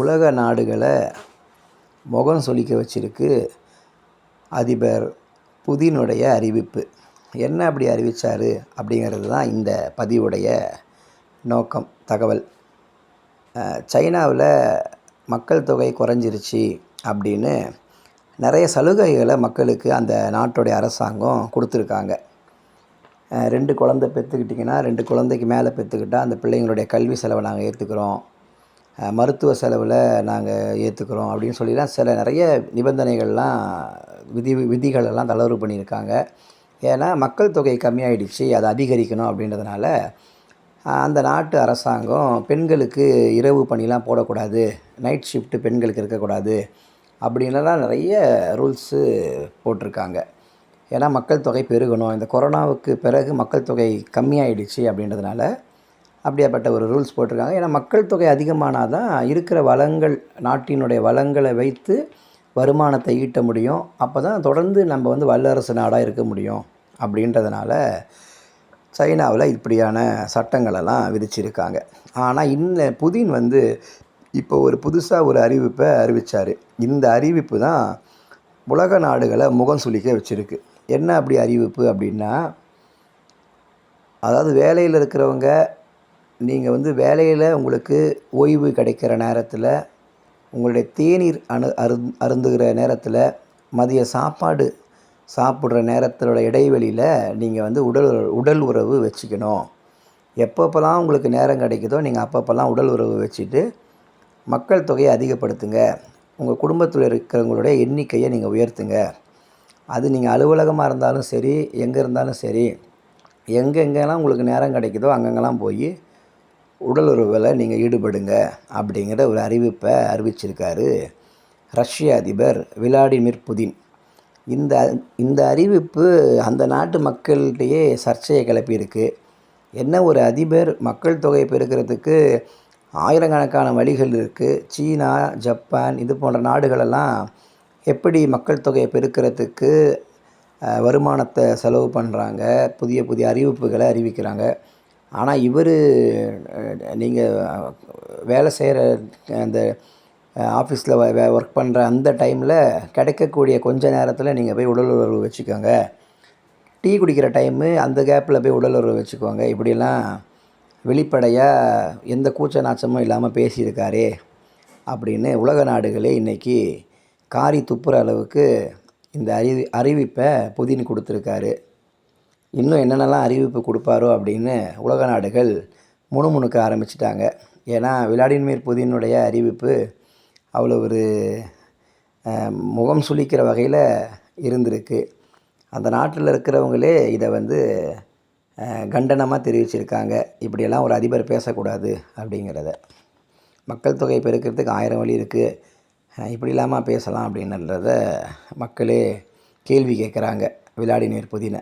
உலக நாடுகளை முகம் சுளிக்க வச்சிருக்கு அதிபர் புதினுடைய அறிவிப்பு. என்ன அப்படி அறிவித்தார் அப்படிங்கிறது தான் இந்த பதிவுடைய நோக்கம் தகவல். சைனாவில் மக்கள் தொகை குறைஞ்சிருச்சு அப்படின்னு நிறைய சலுகைகளை மக்களுக்கு அந்த நாட்டுடைய அரசாங்கம் கொடுத்துருக்காங்க. ரெண்டு குழந்த பெற்றுக்கிட்டிங்கன்னா ரெண்டு குழந்தைக்கு மேலே பெற்றுக்கிட்டால் அந்த பிள்ளைங்களுடைய கல்வி செலவை நாங்கள் ஏற்றுக்குறோம் மருத்துவ செலவில் நாங்கள் ஏற்றுக்குறோம் அப்படின்னு சொல்லிலாம் சில நிறைய நிபந்தனைகள்லாம் விதி விதிகளெல்லாம் தளர்வு பண்ணியிருக்காங்க. ஏன்னா மக்கள் தொகை கம்மியாயிடுச்சு அதை அதிகரிக்கணும் அப்படின்றதுனால அந்த நாட்டு அரசாங்கம் பெண்களுக்கு இரவு பணிலாம் போடக்கூடாது நைட் ஷிஃப்ட்டு பெண்களுக்கு இருக்கக்கூடாது அப்படின்லாம் நிறைய ரூல்ஸு போட்டிருக்காங்க. ஏன்னா மக்கள் தொகை பெருகணும். இந்த கொரோனாவுக்கு பிறகு மக்கள் தொகை கம்மியாயிடுச்சு அப்படின்றதுனால அப்படியாப்பட்ட ஒரு ரூல்ஸ் போட்டிருக்காங்க. ஏன்னா மக்கள் தொகை அதிகமானால் தான் இருக்கிற வளங்கள் நாட்டினுடைய வளங்களை வைத்து வருமானத்தை ஈட்ட முடியும். அப்போ தான் தொடர்ந்து நம்ம வந்து வல்லரசு நாடாக இருக்க முடியும். அப்படின்றதுனால சைனாவில் இப்படியான சட்டங்களெல்லாம் விதிச்சிருக்காங்க. ஆனால் இன்ன புதின் வந்து இப்போ ஒரு புதுசாக ஒரு அறிவிப்பை அறிவித்தார் இந்த அறிவிப்பு தான் உலக நாடுகளை முகம் சுளிக்க வச்சுருக்கு. என்ன அப்படி அறிவிப்பு அப்படின்னா அதாவது வேலையில் இருக்கிறவங்க நீங்கள் வந்து வேலையில் உங்களுக்கு ஓய்வு கிடைக்கிற நேரத்தில் உங்களுடைய தேநீர் அணு அருந் அருந்துகிற நேரத்தில் மதிய சாப்பாடு சாப்பிட்ற நேரத்தோட இடைவெளியில் நீங்கள் வந்து உடல் உடல் உறவு வச்சுக்கணும். எப்பப்போல்லாம் உங்களுக்கு நேரம் கிடைக்குதோ நீங்கள் அப்பப்போலாம் உடல் உறவு வச்சுட்டு மக்கள் தொகையை அதிகப்படுத்துங்க. உங்கள் குடும்பத்தில் இருக்கிறவங்களுடைய எண்ணிக்கையை நீங்கள் உயர்த்துங்க. அது நீங்கள் அலுவலகமாக இருந்தாலும் சரி எங்கே இருந்தாலும் சரி எங்கெங்கெல்லாம் உங்களுக்கு நேரம் கிடைக்குதோ அங்கங்கெல்லாம் போய் உடலுறவில் நீங்கள் ஈடுபடுங்க அப்படிங்கிற ஒரு அறிவிப்பை அறிவிச்சிருக்காரு ரஷ்ய அதிபர் விளாடிமிர் புதின் இந்த இந்த அறிவிப்பு அந்த நாட்டு மக்கள்கிட்டயே சர்ச்சையை கிளப்பியிருக்கு. என்ன ஒரு அதிபர் மக்கள் தொகை பெருக்கிறதுக்கு ஆயிரக்கணக்கான வழிகள் இருக்குது சீனா ஜப்பான் இது போன்ற நாடுகளெல்லாம் எப்படி மக்கள் தொகையை பெருக்கிறதுக்கு வருமானத்தை செலவு பண்ணுறாங்க புதிய புதிய அறிவிப்புகளை அறிவிக்கிறாங்க. ஆனால் இவர் நீங்கள் வேலை செய்கிற அந்த ஆஃபீஸில் வே ஒர்க் பண்ணுற அந்த டைமில் கிடைக்கக்கூடிய கொஞ்ச நேரத்தில் நீங்கள் போய் உடல் உறவு வச்சுக்கோங்க. டீ குடிக்கிற டைமு அந்த கேப்பில் போய் உடல் உறவு வச்சுக்கோங்க. இப்படிலாம் வெளிப்படையாக எந்த கூச்ச நாச்சமும் இல்லாமல் பேசியிருக்காரே அப்படின்னு உலக நாடுகளே இன்றைக்கி காரி துப்புற அளவுக்கு இந்த அறிவி அறிவிப்பை புதின் கொடுத்துருக்காரு. இன்னும் என்னென்னலாம் அறிவிப்பு கொடுப்பாரோ அப்படின்னு உலக நாடுகள் முணுமுணுக்க ஆரம்பிச்சிட்டாங்க. ஏன்னா விளாடிமிர் புதினுடைய அறிவிப்பு அவ்வளோ ஒரு முகம் சுளிக்கிற வகையில் இருந்திருக்கு. அந்த நாட்டில் இருக்கிறவங்களே இதை வந்து கண்டனமாக தெரிவிச்சிருக்காங்க. இப்படியெல்லாம் ஒரு அதிபர் பேசக்கூடாது அப்படிங்கிறத. மக்கள் தொகை பெருக்கிறதுக்கு ஆயிரம் வழி இருக்குது இப்படி இல்லாமல் பேசலாம் அப்படின்றத மக்களே கேள்வி கேட்குறாங்க. விளாடிமிர் புதினை.